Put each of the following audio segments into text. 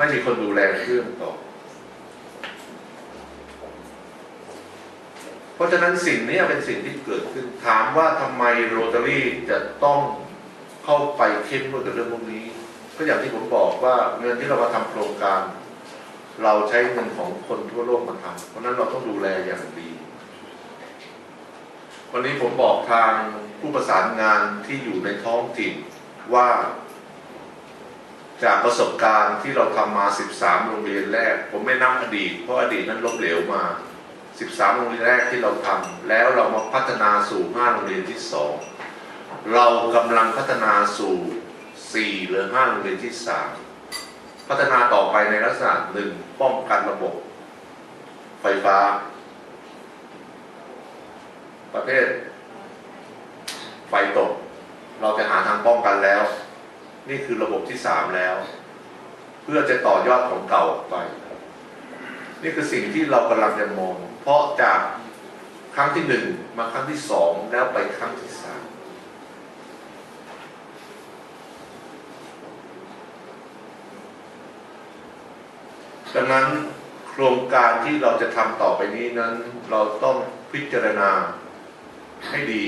ไม่มีคนดูแลเครื่องต่อ เพราะฉะนั้นสิ่งนี้เป็นสิ่งที่เกิดขึ้น ถามว่าทำไมโรตารี่จะต้องเข้าไปเข้มงวดกับเรื่องพวกนี้ ก็อย่างที่ผมบอกว่าเงินที่เรามาทำโครงการ เราใช้เงินของคนทั่วโลกมาทำเพราะฉะนั้นเราต้องดูแลอย่างดี วันนี้ผมบอกทางผู้ประสานงานที่อยู่ในท้องถิ่นว่า จากประสบการณ์ที่เราทำมา 13 โรงเรียนแรก ผมไม่นับอดีตเพราะอดีตนั้นล้มเหลวมา 13 โรงเรียนแรกที่เราทำแล้วเรามาพัฒนาสู่ 5 โรงเรียนที่ 2 เรากำลังพัฒนาสู่ 4 หรือ 5 โรงเรียนที่ 3 พัฒนาต่อไปในลักษณะหนึ่งป้องกันระบบ ไฟฟ้า ประเภทไฟตก เราจะหาทางป้องกันแล้ว นี่คือระบบที่สามแล้ว เพื่อจะต่อยอดของเก่าออกไป นี่คือสิ่งที่เรากำลังจะมอง เพราะจากครั้งที่หนึ่งมาครั้งที่สองแล้วไปครั้งที่สามดังนั้นโครงการที่เราจะทำต่อไปนี้นั้น เราต้องพิจารณาให้ดี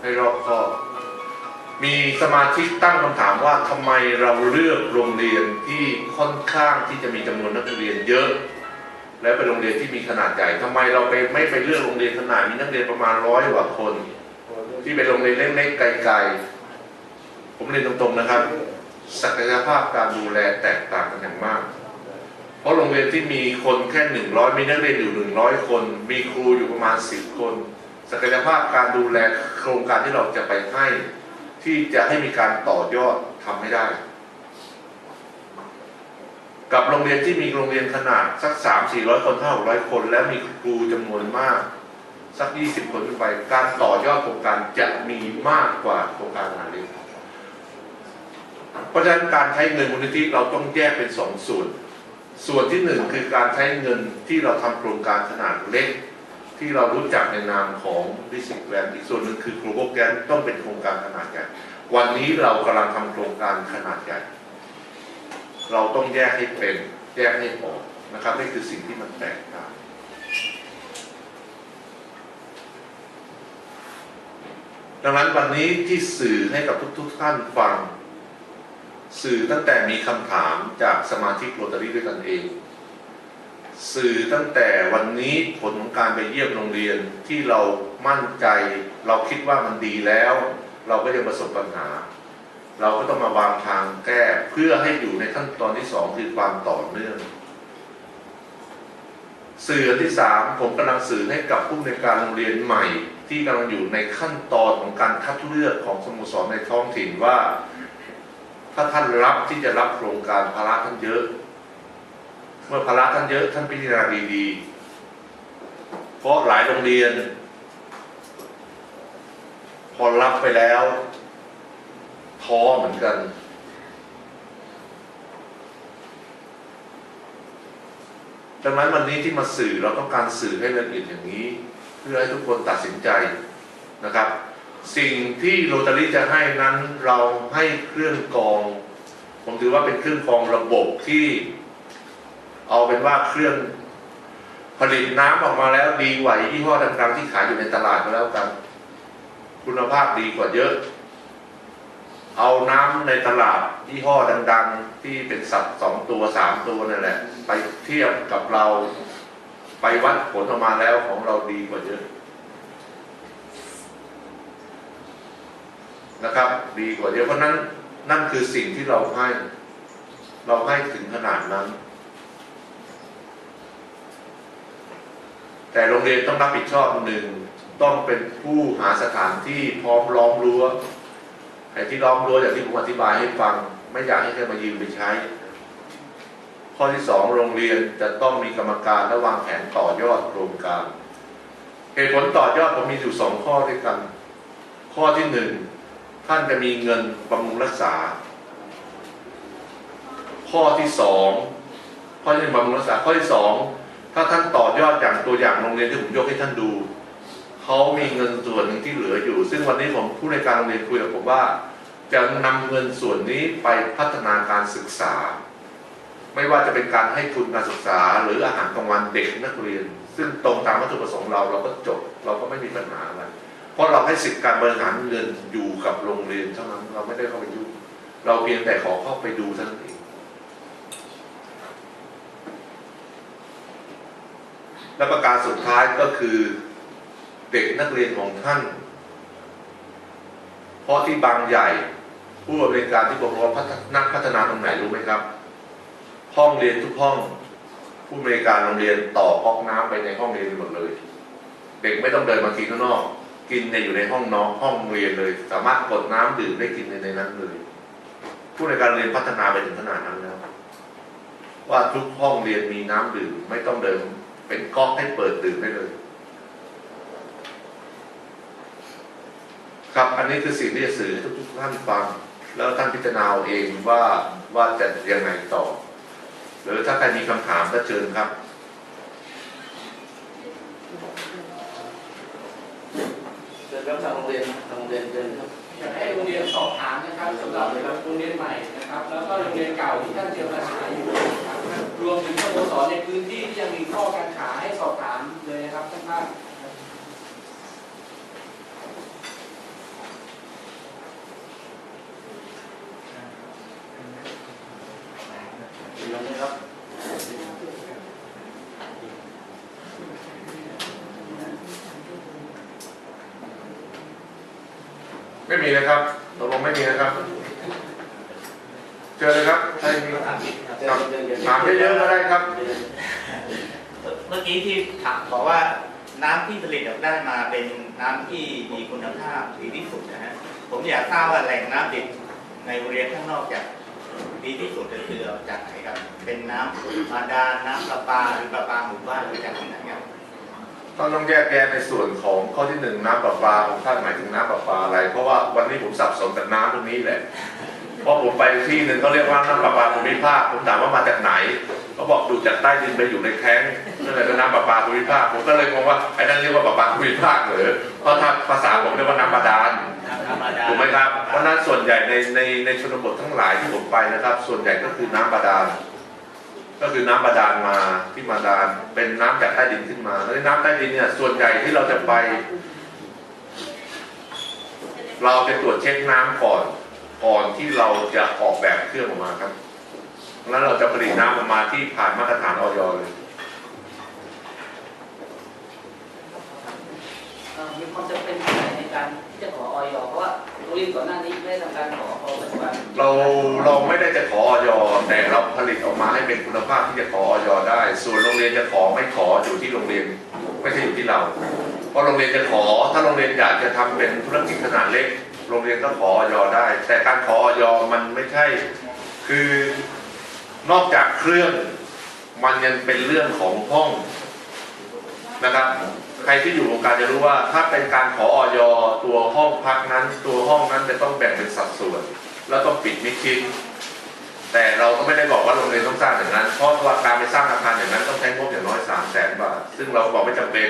ให้รอบคอบ มีสมาชิกตั้งคำถามว่าทำไมเราเลือกโรงเรียนที่ค่อนข้างที่จะมีจำนวนนักเรียนเยอะ และเป็นโรงเรียนที่มีขนาดใหญ่ทำไมเราไปไม่ไปเลือกโรงเรียนขนาดมีนักเรียนประมาณร้อยกว่าคน ที่เป็นโรงเรียนเล็กๆไกลๆ ผมเรียนตรงๆนะครับ ศักยภาพการดูแลแตกต่างกันอย่างมาก เพราะโรงเรียนที่มีคนแค่หนึ่งร้อยมีนักเรียนอยู่หนึ่งร้อยคน มีครูอยู่ประมาณสิบคน ศักยภาพการดูแลโครงการที่เราจะไปให้ ที่จะให้มีการต่อยอดทำไม่ได้ กับโรงเรียนที่มีโรงเรียนขนาดสักสามสี่ร้อยคนห้าร้อยคน แล้วมีครูจำนวนมาก สักยี่สิบคนขึ้นไป การต่อยอดโครงการจะมีมากกว่าโครงการขนาดเล็กเพราะฉะนั้นการใช้เงินมูลนิธิเราต้องแยกเป็นสองส่วน ส่วนที่หนึ่งคือการใช้เงินที่เราทำโครงการขนาดเล็ก ที่เรารู้จักในนามของดิสิกแกรนอีกส่วนหนึ่งคือ global grant ต้องเป็นโครงการขนาดใหญ่ วันนี้เรากำลังทำโครงการขนาดใหญ่ เราต้องแยกให้เป็นแยกให้ออกนะครับนี่คือสิ่งที่มันแตกต่างดังนั้นวันนี้ที่สื่อให้กับทุกๆท่านฟัง สื่อตั้งแต่มีคำถามจากสมาชิกโรตารี่ด้วยกันเอง สื่อตั้งแต่วันนี้ผลของการไปเยี่ยมโรงเรียนที่เรามั่นใจ เราคิดว่ามันดีแล้ว เราก็ยังประสบปัญหา เราก็ต้องมาวางทางแก้เพื่อให้อยู่ในขั้นตอนที่สองคือความต่อเนื่อง สื่อที่สามผมกำลังสื่อให้กับผู้ในการโรงเรียนใหม่ ที่กำลังอยู่ในขั้นตอนของการคัดเลือกของสโมสรในท้องถิ่นว่า ถ้าท่านรับที่จะรับโครงการภาระท่านเยอะ เมื่อภาระท่านเยอะท่านพิจารณาดีๆ เพราะหลายโรงเรียน พอรับไปแล้วท้อเหมือนกัน ดังนั้นวันนี้ที่มาสื่อเราต้องการสื่อให้ละเอียดอย่างนี้ เพื่อให้ทุกคนตัดสินใจนะครับ สิ่งที่โรตารี่จะให้นั้นเราให้เครื่องกอง ผมถือว่าเป็นเครื่องกองระบบที่ เอาเป็นว่าเครื่องผลิตน้ำออกมาแล้วดีกว่ายี่ห้อดังๆที่ขายอยู่ในตลาดก็แล้วกัน คุณภาพดีกว่าเยอะ เอาน้ำในตลาดยี่ห้อดัง ๆ ที่เป็นสัตว์สองตัวสามตัวนั่นแหละ ไปเทียบกับเราไปวัดผลออกมาแล้วของเราดีกว่าเยอะนะครับ ดีกว่าเยอะเพราะนั้นนั่นคือสิ่งที่เราให้ เราให้ถึงขนาดนั้น แต่โรงเรียนต้องรับผิดชอบหนึ่งต้องเป็นผู้หาสถานที่พร้อมล้อมรั้วไอ้ที่ล้อมรั้วอย่างที่ผมอธิบายให้ฟัง ไม่อยากให้ใครมายืมไปใช้ ข้อที่สองโรงเรียนจะต้องมีกรรมการและวางแผนต่อยอดโครงการเหตุผลต่อยอดผมมีอยู่สองข้อด้วยกัน ข้อที่หนึ่งท่านจะมีเงินบำรุงรักษา ข้อที่สองข้อที่หนึ่งบำรุงรักษาข้อที่สอง ถ้าท่านต่อยอดอย่างตัวอย่างโรงเรียนที่ผมยกให้ท่านดูเขามีเงินส่วนหนึ่งที่เหลืออยู่ ซึ่งวันนี้ผมผู้ในการโรงเรียนคุยกับผมว่า จะนำเงินส่วนนี้ไปพัฒนาการศึกษาไม่ไม่ว่าจะเป็นการให้ทุนการศึกษา หรืออาหารกลางวันเด็กนักเรียน ซึ่งตรงตามวัตถุประสงค์เราเราก็จบเราก็ไม่มีปัญหาอะไรเพราะเราให้สิทธิการบริหารเงินอยู่กับโรงเรียนเท่านั้นเราไม่ได้เข้าไปยุ่งเราเพียงแต่ขอเข้าไปดูเท่านั้นเอง และประการสุดท้ายก็คือเด็กนักเรียนของท่าน เพราะที่บางใหญ่ผู้อำนวยการที่บอกว่านักพัฒนาตรงไหนรู้ไหมครับ ห้องเรียนทุกห้อง ผู้อำนวยการโรงเรียนต่อก๊อกน้ำไปในห้องเรียนหมดเลย เด็กไม่ต้องเดินมากินข้างนอก กินในอยู่ในห้องน้องห้องเรียนเลย สามารถกดน้ำดื่มได้กินในในนั้นเลย ผู้อำนการเรียนพัฒนาไปถึงขนาดนั้นแล้วว่าทุกห้องเรียนมีน้ำดื่มไม่ต้องเดิน เป็นก๊อกให้เปิดดื่มได้เลย ครับอันนี้คือสิ่งที่จะสื่อให้ทุกๆท่านฟัง แล้วท่านพิจารณาเอาเองว่าว่าจะยังไงต่อ หรือถ้าใครมีคำถามก็เชิญครับเดินรับทางโรงเรียนทางโรงเรียนเดินครับอยากให้โรงเรียนสอบถามนะครับสำหรับโรงเรียนใหม่นะครับ แล้วก็โรงเรียนเก่าที่ท่านเจียวอาศัยอยู่นะค รวมถึงสโมสรในพื้นที่ที่ยังมีข้อการขาให้สอบถามเลยนะครับท่านท่าน ลงเลยครับ ไม่มีนะครับตกลงไม่มีนะครับ เจอเลยครับใครมีคำถาม เดินเดินเดิน ถาม เยอะๆก็ได้ครับ เมื่อกี้ที่ถามบอกว่าน้ำที่ผลิตออกได้มาเป็นน้ำที่มีคุณภาพดีที่สุดนะฮะผมอยากทราบว่าแหล่งน้ำดิบในโรงเรียนข้างนอกจากดีที่สุดก็คือเอาจากไหนครับ เป็นน้ำบาดาลน้ำประปาหรือประปาหมู่บ้านหรือจากที่ไหนครับต้องต้องแยกแยะในส่วนของข้อที่หนึ่งน้ำประปาของท่านหมายถึงน้ำประปาอะไร เพราะว่าวันนี้ผมสับสนกับน้ำตรงนี้แหละเพราะผมไปที่หนึ่งเขาเรียกว่าน้ำประปาภูมิภาคผมถามว่ามาจากไหนเขาบอกดูดจากใต้ดินไปอยู่ในแท้งนั่นแหละน้ำประปาภูมิภาคผมก็เลยงงว่าไอ้นั่นเรียกว่าประปาภูมิภาคเหรอเพราะถ้าภาษาผมเรียกว่าน้ำบาดาลน้ำบาดาลถูกไหมครับเพราะนั้นส่วนใหญ่ในในในชนบททั้งหลายที่ผมไปนะครับ ส่วนใหญ่ก็คือน้ำบาดาลก็คือน้ำบาดาลมาที่บาดาลเป็นน้ำจากใต้ดินขึ้นมาแล้วในน้ำใต้ดินเนี่ยส่วนใหญ่ที่เราจะไป เราจะตรวจเช็คน้ำก่อน ก่อนที่เราจะออกแบบเครื่องออกมาครับแล้วเราจะผลิตน้ำออกมาที่ผ่านมาตรฐานออยเลยเอ่อมีความจำเป็นที่ไหนในการที่จะขอออยเพราะว่าโรงเรียนก่อนหน้านี้ไม่ได้ทำการขอพอปัจจุบันเราเราไม่ได้จะขอออยแต่เราผลิตออกมาให้เป็นคุณภาพที่จะขอออยได้ ส่วนโรงเรียนจะขอไม่ขออยู่ที่โรงเรียนไม่ใช่อยู่ที่เรา เพราะโรงเรียนจะขอ ถ้าโรงเรียนอยากจะทำเป็นธุรกิจขนาดเล็ก โรงเรียนก็ขอออยได้ แต่การขอออยมันไม่ใช่ คือนอกจากเครื่องมันยังเป็นเรื่องของห้องนะครับ ใครที่อยู่วงการจะรู้ว่า ถ้าเป็นการขอออยตัวห้องพักนั้น ตัวห้องนั้นจะต้องแบ่งเป็นสัดส่วน แล้วต้องปิดมิดชิดแต่เราก็ไม่ได้บอกว่าโรงเรียนต้องสร้างอย่างนั้น เพราะว่าการไปสร้างอาคารอย่างนั้นต้องใช้งบอย่างน้อย3 0 0แสนบาทซึ่งเราบอกไม่จำเป็น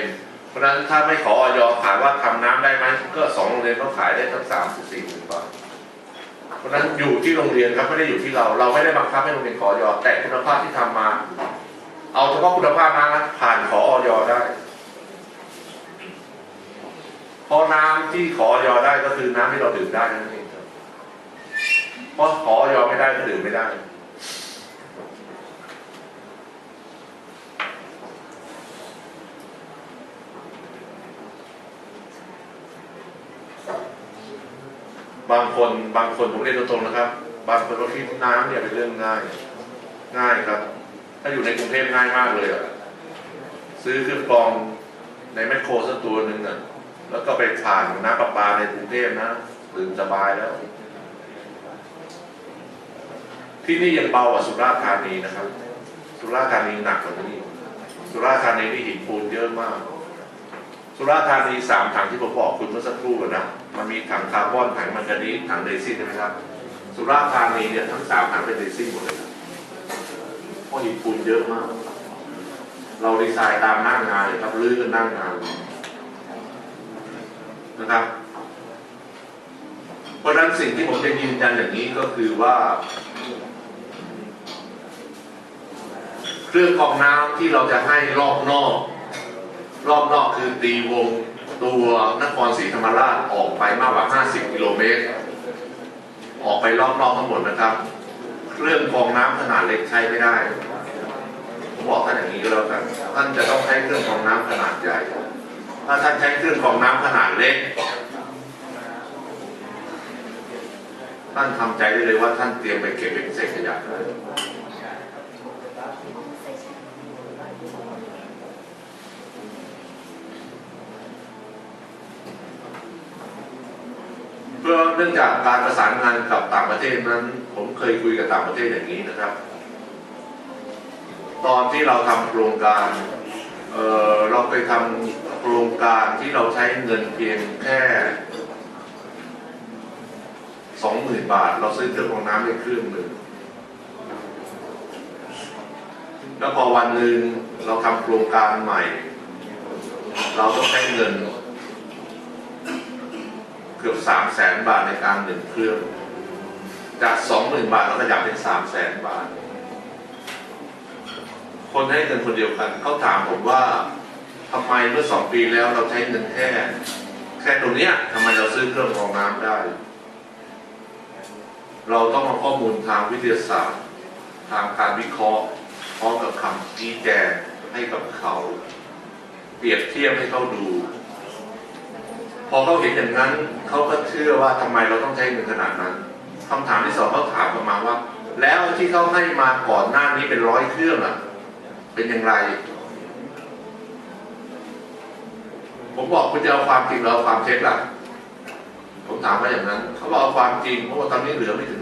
เพราะฉะนั้นถ้าไม่ขอออยถามว่าทำน้ำได้ไหมก็สองโรงเรียนต้องขายได้ตั้งสามสิบสี่หมื่นบาทเพราะฉะนั้นอยู่ที่โรงเรียนครับไม่ได้อยู่ที่เรา เราไม่ได้บังคับให้โรงเรียนขอออยแต่คุณภาพที่ทำมา เอาเฉพาะคุณภาพมานะผ่านขอออยได้เพราะน้ำที่ขอออยได้ก็คือน้ำที่เราดื่มได้นั่นเองครับเพราะขอออยไม่ได้ก็ดื่มไม่ได้ บางคนบางคนผมเรียนตรงๆนะครับ บางคนก็คิดน้ำเนี่ยเป็นเรื่องง่าย ง่ายครับ ถ้าอยู่ในกรุงเทพง่ายมากเลยอะซื้อเครื่องกรองในแมคโครสักตัวหนึ่งอะแล้วก็ไปผ่านน้ำประปาในกรุงเทพนะดื่มสบายแล้ว ที่นี่ยังเบากว่าสุราษฎร์ธานีนะครับ สุราษฎร์ธานีหนักกว่านี้ สุราษฎร์ธานีนี่หินปูนเยอะมาก สุราษฎร์ธานีสามถังที่ผมบอกคุณเมื่อสักครู่นะมันมีถังคาร์บอนถังแมงกานีถังเรซินใช่ไหมครับ สุราษฎร์ธานีเนี่ยทั้งสามถังเป็นเรซินหมดเลยครับเพราะหินปูนเยอะมาก เราดีไซน์ตามน้างงานเลยครับลื้อกันน้างงานนะครับเพราะฉะนั้นสิ่งที่ผมจะยืนยันอย่างนี้ก็คือว่า เครื่องกรองน้ำที่เราจะให้รอบนอก รอบนอกคือตีวงตัวนครศรีธรรมราชออกไปมากกว่า 50 กิโลเมตร ออกไปรอบนอกทั้งหมดนะครับเครื่องกรองน้ำขนาดเล็กใช้ไม่ได้ ผมบอกท่านอย่างนี้ก็แล้วกัน ท่านจะต้องใช้เครื่องกรองน้ำขนาดใหญ่ ถ้าท่านใช้เครื่องกรองน้ำขนาดเล็ก ท่านทำใจได้เลยว่าท่านเตรียมไปเก็บเป็นเศษขยะ เพื่อเนื่องจากการประสานงานกับต่างประเทศนั้น ผมเคยคุยกับต่างประเทศอย่างนี้นะครับ ตอนที่เราทำโครงการเเราไปทำโครงการที่เราใช้เงินเพียงแค่สองหมื่นบาท เราซื้อเครื่องกรองน้ำได้เครื่องหนึ่งแล้วพอวันหนึ่งเราทำโครงการใหม่ เราต้องใช้เงิน เกือบสามแสนบาทในการหนึ่งเครื่อง จากสองหมื่นบาทเราขยับเป็นสามแสนบาท คนให้เงินคนเดียวกันเขาถามผมว่าทำไมเมื่อสองปีแล้วเราใช้เงินแค่แค่ตรงเนี้ยทำไมเราซื้อเครื่องกรองน้ำได้ เราต้องเอาข้อมูลทางวิทยาศาสตร์ ทางการวิเคราะห์พร้อมกับคำชี้แจงให้กับเขา เปรียบเทียบให้เขาดู พอเขาเห็นอย่างนั้น เขาก็เชื่อว่าทำไมเราต้องใช้เงินขนาดนั้นคำถามที่สองเขาถามประมาณว่า แล้วที่เขาให้มาก่อนหน้านี้เป็นร้อยเครื่องอะ เป็นอย่างไร ผมบอกคุณจะเอาความจริงหรือเอาความเท็จล่ะ ผมถามว่าอย่างนั้น เขาบอกเอาความจริงเพราะว่าตอนนี้เหลือไม่ถึง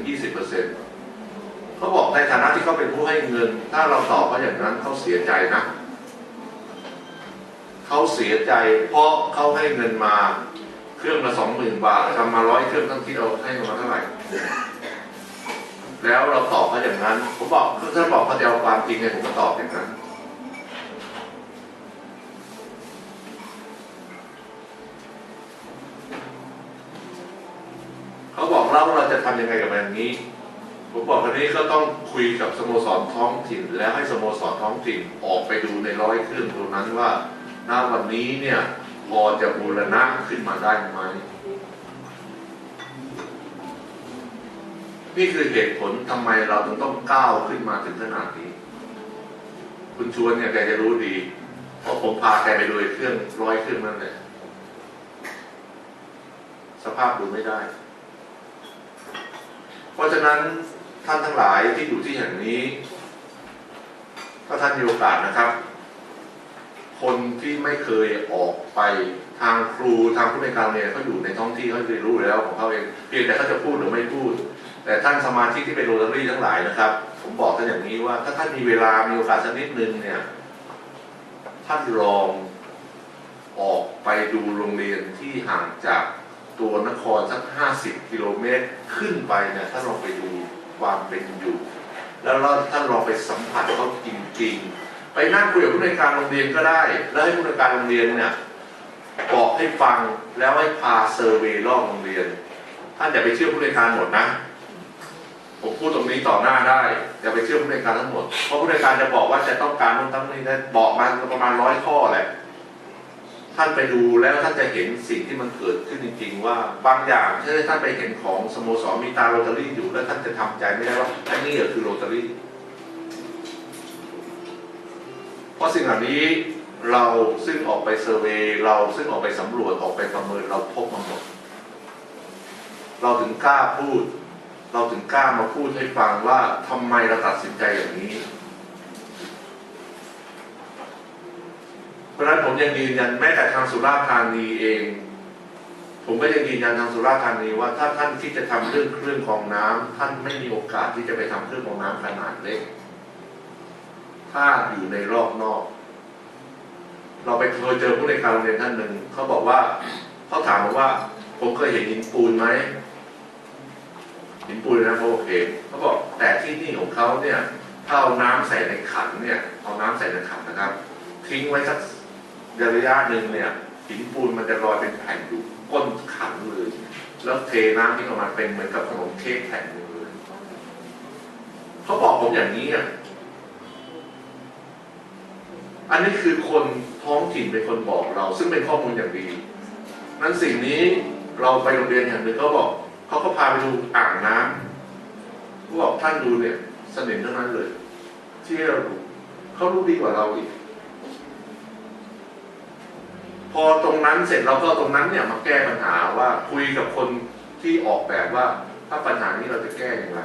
20%เขาบอกในฐานะที่เขาเป็นผู้ให้เงิน ถ้าเราตอบเขาอย่างนั้นเขาเสียใจนะเขาเสียใจเพราะเขาให้เงินมา เครื่องละสองหมื่นบาททำมาร้อยเครื่องทั้งที่เราให้มาเท่าไหร่แล้วเราตอบเขาอย่างนั้น ผมบอกถ้าบอกเขาจะเอาความจริงเนี่ยผมก็ตอบอย่างนั้น เขาบอกเล่าว่าเราจะทำยังไงกับแบบนี้ ผมบอกวันนี้ก็ต้องคุยกับสโมสรท้องถิ่น แล้วให้สโมสรท้องถิ่นออกไปดูในร้อยเครื่องตรงนั้นว่าณวันนี้เนี่ย พอจะบูรณะขึ้นมาได้ไหมนี่คือเหตุผลทำไมเราถึงต้องก้าวขึ้นมาถึงขนาดนี้ คุณชวนเนี่ยแกจะรู้ดีเพราะผมพาแกไปดูเครื่องร้อยเครื่องนั่นเลยสภาพดูไม่ได้ เพราะฉะนั้นท่านทั้งหลายที่อยู่ที่แห่งนี้ ถ้าท่านมีโอกาสนะครับ คนที่ไม่เคยออกไปทางครูทางผู้ในการเรียนเขาอยู่ในท้องที่เขาจะรู้แล้วของเขาเองเพียงแต่เขาจะพูดหรือไม่พูด แต่ท่านสมาชิกที่เป็นโรตารี่ทั้งหลายนะครับ ผมบอกท่านอย่างนี้ว่า ถ้าท่านมีเวลามีโอกาสสักนิดนึงเนี่ยท่านลองออกไปดูโรงเรียนที่ห่างจากตัวนครสักห้าสิบกิโลเมตรขึ้นไปเนี่ยท่านลองไปดูความเป็นอยู่ แล้วท่านลองไปสัมผัสเขาจริงๆ นั่งคุยกับผู้ในการโรงเรียนก็ได้ แล้วให้ผู้ในการโรงเรียนเนี่ยบอกให้ฟังแล้วให้พาเซอร์เวยรอบโรงเรียน ท่านอย่าไปเชื่อผู้ในการหมดนะ ผมพูดตรงนี้ต่อหน้าได้อย่าไปเชื่อผู้ในการทั้งหมดเพราะผู้ในการจะบอกว่าจะต้องการนู่นต้องนี่ได้บอกมาประมาณร้อยข้อแหละท่านไปดูแล้วท่านจะเห็นสิ่งที่มันเกิดขึ้นจริง ๆ ว่าบางอย่างถ้าท่านไปเห็นของสโมสรมีตาโรตารี่อยู่แล้วท่านจะทำใจไม่ได้ว่าอันนี้คือโรตารี่ เพราะสิ่งเหล่านี้เราซึ่งออกไปเซอร์เวย์เราซึ่งออกไปสำรวจออกไปประเมินเราพบมาหมด เราถึงกล้าพูด เราถึงกล้ามาพูดให้ฟังว่าทำไมเราตัดสินใจอย่างนี้ เพราะฉะนั้นผมยังยืนยันแม้แต่ทางสุราษฎร์ธานีเอง ผมก็ยังยืนยันทางสุราษฎร์ธานีว่าถ้าท่านที่จะทำเรื่องเครื่องกรองน้ำท่านไม่มีโอกาสที่จะไปทำเครื่องกรองน้ำขนาดเล็ก ถ้าอยู่ในรอบนอก เราไปเคยเจอผู้ในการโรงเรียนท่านหนึ่งเขาบอกว่าเขาถามผมว่า ผมเคยเห็นหินปูนไหมหินปูนนะเขาบอกเห็นเขาบอกแต่ที่นี่ของเขาเนี่ยถ้าเอาน้ำใส่ในขันเนี่ยเอาน้ำใส่ในขันนะครับ ทิ้งไว้สักระยะหนึ่งเนี่ยหินปูนมันจะลอยเป็นแผ่นอยู่ก้นขันเลยแล้วเทน้ำที่ออกมาเป็นเหมือนกับขนมเค้กแผ่นเลยเขาบอกผมอย่างนี้อะ อันนี้คือคนท้องถิ่นเป็นคนบอกเรา ซึ่งเป็นข้อมูลอย่างดี นั้นสิ่งนี้เราไปโรงเรียนแห่างหนึ่งเขาบอกเขาก็พาไปดูอ่างน้ำเขาบอกท่านดูเนี่ยสนิมทั้งนั้นเลย ที่เราดูเขารู้ดีกว่าเราอีก พอตรงนั้นเสร็จเราก็ตรงนั้นเนี่ยมาแก้ปัญหาว่าคุยกับคนที่ออกแบบว่าถ้าปัญหานี้เราจะแก้อย่างไร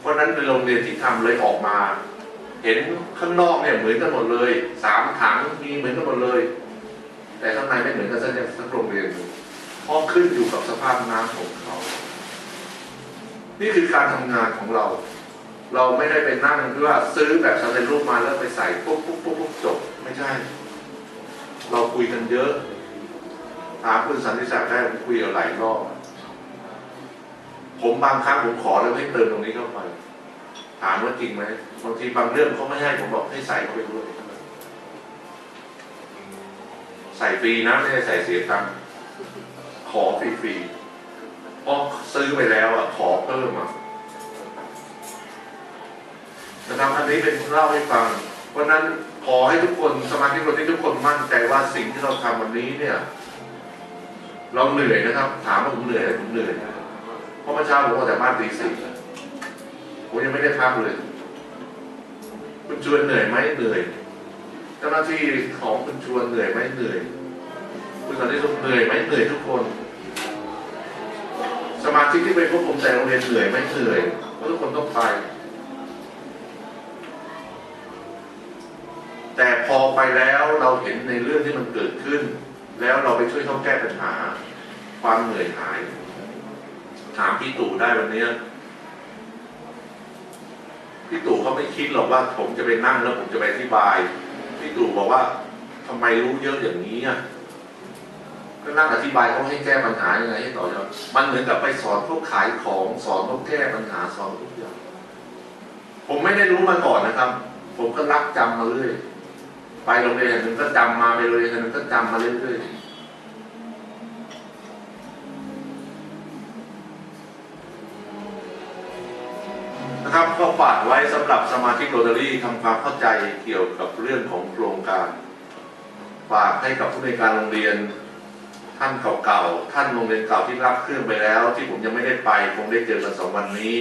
เพราะฉะนั้นในโรงเรียนที่ทำเลยออกมา เห็นข้างนอกเนี่ยเหมือนกันหมดเลยสามถังมีเหมือนกันหมดเลย แต่ข้างในไม่เหมือนกันสักอย่างสักโรงเรียนหนึ่งเพราะขึ้นอยู่กับสภาพน้ำของเขา นี่คือการทำงานของเรา เราไม่ได้ไปนั่งเพื่อซื้อแบบสำเร็จรูปมาแล้วไปใส่ปุ๊บปุ๊บปุ๊บปุ๊บจบไม่ใช่ เราคุยกันเยอะถามคุณสันติศักดิ์ได้คุยกับหลายรอบผมบางครั้งผมขอแล้วให้เติมตรงนี้เข้าไป ถามว่าจริงไหมบางทีบางเรื่องเขาไม่ให้ผมบอกให้ใส่เข้าไปด้วยใส่ฟรีนะไม่ได้ใส่เสียตังค์ขอฟรีๆเพราะซื้อไปแล้วอะขอเพิ่มอะนะครับอันนี้เป็นเล่าให้ฟัง เพราะนั้นขอให้ทุกคนสมาชิกคนที่ทุกคนมั่นใจว่าสิ่งที่เราทำวันนี้เนี่ย เราเหนื่อยนะครับ ถามว่าผมเหนื่อยผมเหนื่อยเพราะเมื่อเช้าผมออกจากบ้านตีสี่ ผมยังไม่ได้พักเลย คุณชวนเหนื่อยไหมเหนื่อยเจ้าหน้าที่ของคุณชวนเหนื่อยไหมเหนื่อย คุณสันติสุขเหนื่อยไหมเหนื่อยทุกคน สมาชิกที่ไปพบผมแต่โรงเรียนเหนื่อยไหมเหนื่อยเพราะทุกคนต้องไป แต่พอไปแล้วเราเห็นในเรื่องที่มันเกิดขึ้น แล้วเราไปช่วยเขาแก้ปัญหา ความเหนื่อยหาย ถามพี่ตู่ได้วันเนี้ย พี่ตู่เขาไม่คิดหรอกว่า ผมจะไปนั่งแล้วผมจะไปอธิบาย พี่ตู่บอกว่าทำไมรู้เยอะอย่างนี้อะก็นั่งอธิบายเขาให้แก้ปัญหายังไงให้ต่อยอดมันเหมือนกับไปสอนพวกขายของสอนพวกแก้ปัญหาสอนทุกอย่างผมไม่ได้รู้มาก่อนนะครับ ผมก็รักจำมาเรื่อยไปโรงเรียนหนึ่งก็จำมาไปโรงเรียนหนึ่งก็จำมาเรื่อยๆ นะครับก็ฝากไว้สำหรับสมาชิกโรตารี่ทำความเข้าใจเกี่ยวกับเรื่องของโครงการ ฝากให้กับผู้ในการโรงเรียน ท่านเก่าๆท่านโรงเรียนเก่าที่รับเครื่องไปแล้ว ที่ผมยังไม่ได้ไปคงได้เจอกันสองวันนี้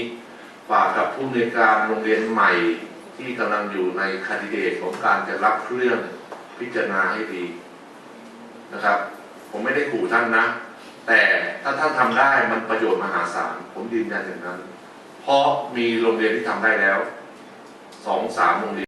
ฝากกับผู้ในการโรงเรียนใหม่ที่กำลังอยู่ในคาดิเดตของการจะรับเครื่องพิจารณาให้ดีนะครับ ผมไม่ได้ขู่ท่านนะ แต่ถ้าท่านทำได้มันประโยชน์มหาศาลผมยืนยันอย่างนั้น เพราะมีโรงเรียนที่ทำได้แล้วสองสามโรงเรียน